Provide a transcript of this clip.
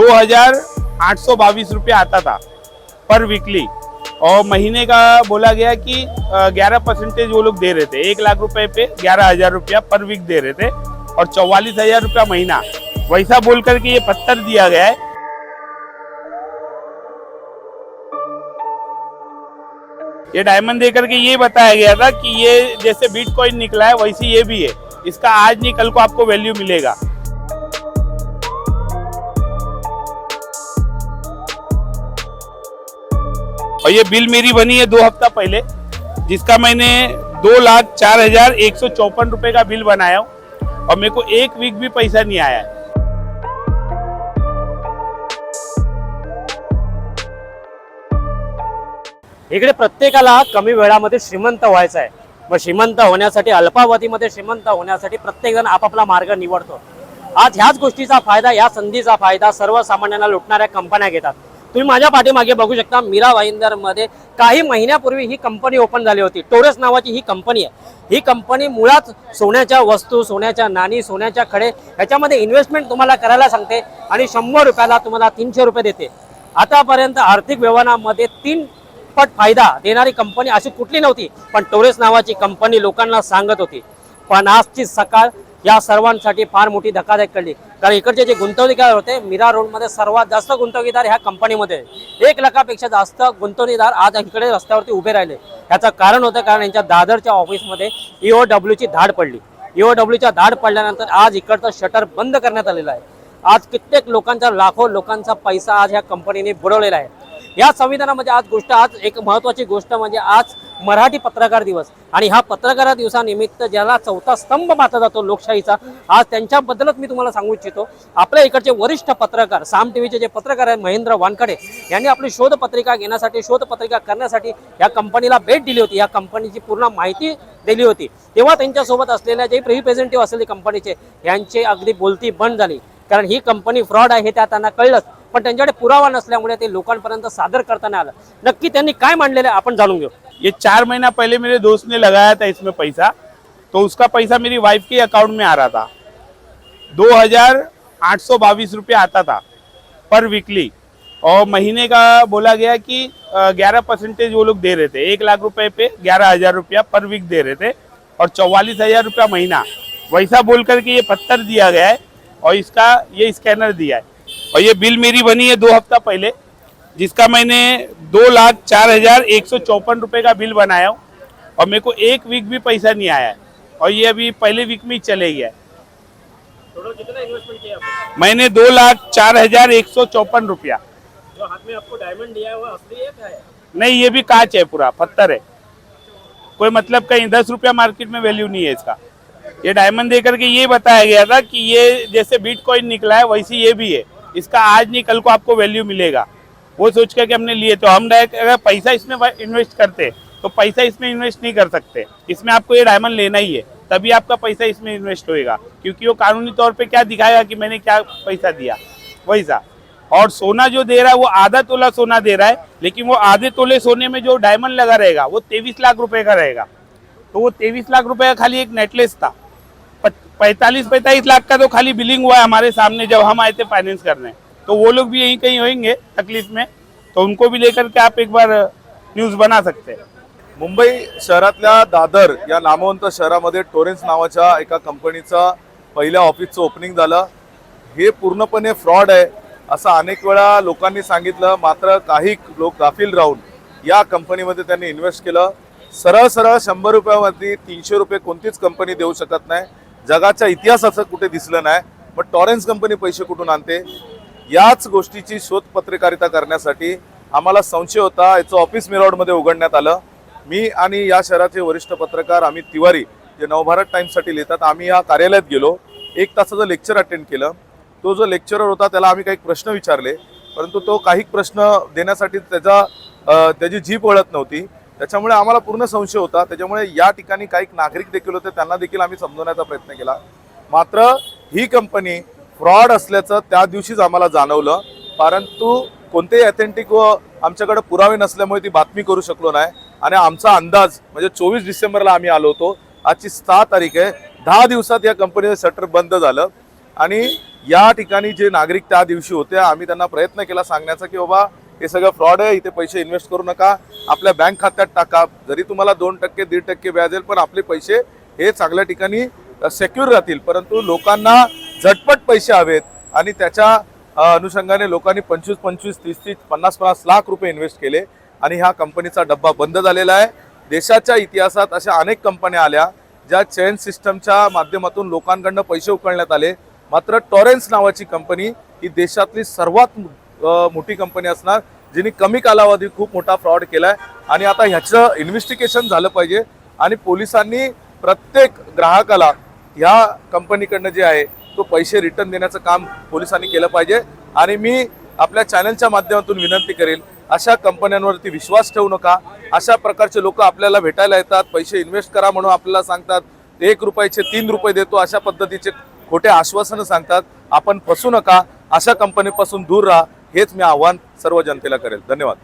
दो हज़ार आठ सौ बाईस रुपये आता था पर वीकली और महीने का बोला गया कि ग्यारह परसेंटेज वो लोग दे रहे थे। एक लाख रुपए पे ग्यारह हज़ार रुपया पर वीक दे रहे थे और चौवालीस हज़ार रुपया महीना। वैसा बोल करके ये पत्थर दिया गया है। ये डायमंड देकर करके ये बताया गया था कि ये जैसे बिटकॉइन निकला है, वैसे ये भी है। इसका आज नहीं, कल को आपको वैल्यू मिलेगा। और ये बिल मेरी बनी है दो हफ्ता पहले जिसका मैंने दो लाख चार हजार एक सौ चौपन रुपए का बिल बनाया हूं और मेरे को एक वीक भी पैसा नहीं आया। है इकडे प्रत्येकाला कमी वेळामध्ये श्रीमंत व्हायचं आहे मग श्रीमंत होण्यासाठी अल्पावधीमध्ये श्रीमंत होण्यासाठी प्रत्येकजण आपापला मार्ग निवडतो. आज ह्याच गोष्टीचा फायदा या संधीचा फायदा सर्वसामान्यांना लुटणाऱ्या कंपन्या घेतात. तुम्ही माझ्या पाठीमागे बघू शकता मीरा वाईंदरमध्ये काही महिन्यापूर्वी ही कंपनी ओपन झाली होती. टोरस नावाची ही कंपनी आहे. ही कंपनी मुळात सोन्याच्या वस्तू सोन्याच्या नाणी सोन्याच्या खडे ह्याच्यामध्ये इन्व्हेस्टमेंट तुम्हाला करायला सांगते आणि शंभर रुपयाला तुम्हाला तीनशे रुपये देते. आतापर्यंत आर्थिक व्यवहारामध्ये तीन पट फायदा देणारी कंपनी अशी कुठली नव्हती पण टोरेस नावाची कंपनी लोकांना सांगत होती. पण आजची सकाळ या सर्वांसाठी फार मोठी धक्कादायक कळली कारण इकडचे जे गुंतवणूकदार होते मीरा रोडमध्ये सर्वात जास्त गुंतवणूकदार ह्या कंपनीमध्ये. एक लाखापेक्षा जास्त गुंतवणूकदार आज इकडे रस्त्यावरती उभे राहिले. ह्याचं कारण होतं कारण यांच्या दादरच्या ऑफिसमध्ये ईओ डब्ल्यूची धाड पडली. ईओ डब्ल्यूच्या धाड पडल्यानंतर आज इकडचं शटर बंद करण्यात आलेलं आहे. आज कित्येक लोकांचा लाखो लोकांचा पैसा आज ह्या कंपनीने बुडवलेला आहे. या संविधानामध्ये आज गोष्ट आज एक महत्त्वाची गोष्ट म्हणजे आज मराठी पत्रकार दिवस. आणि हा पत्रकार दिवसानिमित्त ज्याला चौथा स्तंभ मानला जातो लोकशाहीचा आज त्यांच्याबद्दलच मी तुम्हाला सांगू इच्छितो. आपल्या इकडचे वरिष्ठ पत्रकार साम टीव्हीचे जे पत्रकार आहेत महेंद्र वानकडे यांनी आपली शोधपत्रिका घेण्यासाठी शोधपत्रिका करण्यासाठी या कंपनीला भेट दिली होती. या कंपनीची पूर्ण माहिती दिली होती. तेव्हा त्यांच्यासोबत असलेल्या जे रिप्रेझेंटेटिव्ह असलेले कंपनीचे यांचे अगदी बोलती बंद झाली. कारण ही कंपनी फ्रॉड आहे हे त्या त्यांना कळलंच. पण त्यांच्याकडे पुरावा नसल्यामुळे ते लोकांपर्यंत सादर करताना आलं. नक्की त्यांनी काय मांडलेलं आहे आपण जाणून घेऊ. ये चार महीना पहले मेरे दोस्त ने लगाया था इसमें पैसा तो उसका पैसा मेरी वाइफ के अकाउंट में आ रहा था। दो हज़ार आठ सौ बाईस रुपये आता था पर वीकली और महीने का बोला गया कि ग्यारह परसेंटेज वो लोग दे रहे थे। एक लाख रुपए पे ग्यारह हज़ार रुपया पर वीक दे रहे थे और चौवालीस हज़ार रुपया महीना। वैसा बोल करके ये पत्थर दिया गया है और इसका ये स्कैनर दिया है। और ये बिल मेरी बनी है दो हफ़्ता पहले। जिसका मैंने दो लाख चार हज़ार एक सौ चौपन रुपये का बिल बनाया हूँ और मेरे को एक वीक भी पैसा नहीं आया और ये अभी पहले वीक में ही चले गया है। कितना इन्वेस्टमेंट किया मैंने दो लाख चार हज़ार एक सौ चौपन रुपया। जो हाथ में आपको डायमंड दिया हुआ असली है क्या? है नहीं ये भी कांच है पूरा पत्थर है। कोई मतलब कहीं दस रुपया मार्केट में वैल्यू नहीं है इसका। ये डायमंड देकर करके ये बताया गया था कि ये जैसे बिटकॉइन निकला है वैसे ये भी है। इसका आज नहीं कल को आपको वैल्यू मिलेगा। वो सोच करके हमने लिए तो हम डायरेक्ट अगर पैसा इसमें इन्वेस्ट करते तो पैसा इसमें इन्वेस्ट नहीं कर सकते। इसमें आपको ये डायमंड लेना ही है, तभी आपका पैसा इसमें इन्वेस्ट होएगा। क्योंकि वो कानूनी तौर पे क्या दिखाएगा कि मैंने क्या पैसा दिया? वैसा और सोना जो दे रहा है, वो आधा तोला सोना दे रहा है, लेकिन वो आधे तोले सोने में जो डायमंड लगा रहेगा, वो तेईस लाख रुपए का रहेगा। तो वो तेईस लाख रुपए का खाली एक नेकलेस था। पैंतालीस पैंतालीस लाख का तो खाली बिलिंग हुआ है हमारे सामने जब हम आए थे फाइनेंस करने। तो वो लोग भी यहीं कहीं होंगे तकलीफ में तो उनको भी लेकर के आप एक बार न्यूज बना सकते हैं। मुंबई शहरातल्या दादर या नामवंत शहरामध्ये टोरेन्स नावाच्या एका कंपनीचं पहिल्या ऑफिसचं ओपनिंग झालं. हे पूर्णपणे फ्रॉड आहे असं अनेक वेळा लोकांनी सांगितलं. मात्र काही लोक गाफील राहून या कंपनीमध्ये त्यांनी इन्व्हेस्ट केलं. सरळ सरळ शंभर रुपयावरती तीनशे रुपये कोणतीच कंपनी देऊ शकत नाही. जगाच्या इतिहासाचं कुठे दिसलं नाही. मग टॉरेन्स कंपनी पैसे कुठून आणते? याच गोष्टीची शोध पत्रकारिता करण्यासाठी आम्हाला संशय होता. याचं ऑफिस मिरॉडमध्ये उघडण्यात आलं. मी आणि या शहराचे वरिष्ठ पत्रकार अमित तिवारी जे नवभारत टाईम्ससाठी लिहितात आम्ही या कार्यालयात गेलो. एक तासाचं लेक्चर अटेंड केलं. तो जो लेक्चरर होता त्याला आम्ही काही प्रश्न विचारले. परंतु तो काही प्रश्न देण्यासाठी त्याचा त्याची जीप वळत नव्हती. त्याच्यामुळे आम्हाला पूर्ण संशय होता. त्याच्यामुळे या ठिकाणी काही नागरिक देखील होते त्यांना देखील आम्ही समजवण्याचा प्रयत्न केला. मात्र ही कंपनी फ्रॉड असल्याचं त्या दिवशीच आम्हाला जाणवलं. परंतु कोणतेही ऑथेंटिक व आमच्याकडे पुरावे नसल्यामुळे ती बातमी करू शकलो नाही. आणि आमचा अंदाज म्हणजे चोवीस डिसेंबरला आम्ही आलो होतो. आजची सहा तारीख आहे. दहा दिवसात या कंपनीचं शटर बंद झालं. आणि या ठिकाणी जे नागरिक त्या दिवशी होते आम्ही त्यांना प्रयत्न केला सांगण्याचा की बाबा हे सगळं फ्रॉड आहे इथे पैसे इन्व्हेस्ट करू नका. आपल्या बँक खात्यात टाका. जरी तुम्हाला दोन टक्के दीड टक्के व्याज येईल पण आपले पैसे हे चांगल्या ठिकाणी सेक्युर राहतील. परंतु लोकांना झटपट पैसे हवेत आणि त्याच्या अनुषंगाने लोकांनी पंचवीस पंचवीस तीस तीस पन्नास पन्नास लाख रुपये इन्व्हेस्ट केले आणि ह्या कंपनीचा डब्बा बंद झालेला आहे. देशाच्या इतिहासात अशा अनेक कंपन्या आल्या ज्या चेन सिस्टमच्या माध्यमातून लोकांकडनं पैसे उकळण्यात आले. मात्र टॉरेन्स नावाची कंपनी ही देशातली सर्वात मोठी कंपनी असणार जिने कमी कालावधी खूप मोठा फ्रॉड केला आहे आणि आता ह्याचं इन्व्हेस्टिगेशन झालं पाहिजे आणि पोलिसांनी प्रत्येक ग्राहकाला ह्या कंपनीकडनं जे आहे तो पैसे रिटर्न देण्याचं काम पोलिसांनी केलं पाहिजे. आणि मी आपल्या चॅनलच्या माध्यमातून विनंती करेल अशा कंपन्यांवरती विश्वास ठेवू नका. अशा प्रकारचे लोक आपल्याला भेटायला येतात पैसे इन्व्हेस्ट करा म्हणून आपल्याला सांगतात. एक रुपयाचे तीन रुपये देतो अशा पद्धतीचे खोटे आश्वासनं सांगतात. आपण फसू नका अशा कंपनीपासून दूर राहा. हेच मी आव्हान सर्व जनतेला करेल. धन्यवाद.